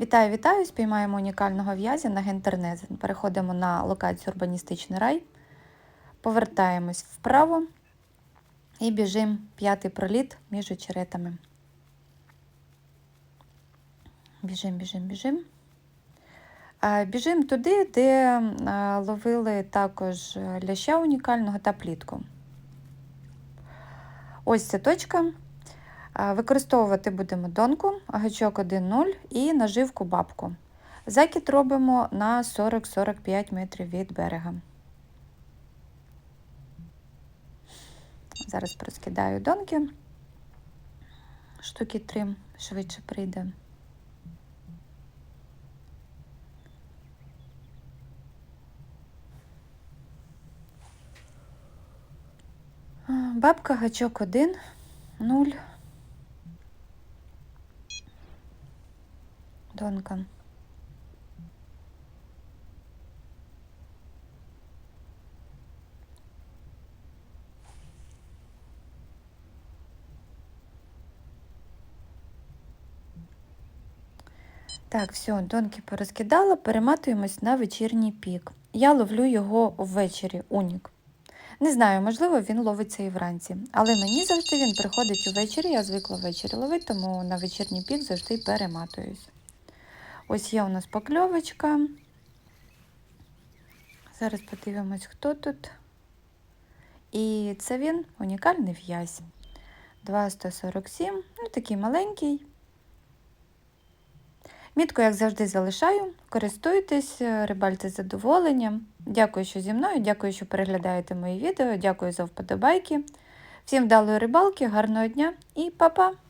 Вітаю, вітаю! Спіймаємо унікального в'язя на гентернезен. Переходимо на локацію Урбаністичний рай, повертаємось вправо і біжимо п'ятий проліт між очеретами. Біжимо, біжимо, біжимо. Біжимо туди, де ловили також ляща унікального та плітку. Ось ця точка. Використовувати будемо донку, гачок 1,0 і наживку бабку. Закид робимо на 40-45 метрів від берега. Зараз проскидаю донки. Штуки 3 швидше прийде. Бабка гачок 1, 0. Донка. Так, все, донки порозкидала, перематуємось на вечірній пік. Я ловлю його ввечері, унік. Не знаю, можливо, він ловиться і вранці, але мені завжди він приходить увечері, я звикла ввечері ловити, тому на вечірній пік завжди перематуюсь. Ось є у нас покльовочка. Зараз подивимось, хто тут. І це він унікальний в'язь. 2,147, ну такий маленький. Мітку, як завжди, залишаю. Користуйтесь, рибальте з задоволенням. Дякую, що зі мною, дякую, що переглядаєте мої відео, дякую за вподобайки. Всім вдалої рибалки, гарного дня і па-па!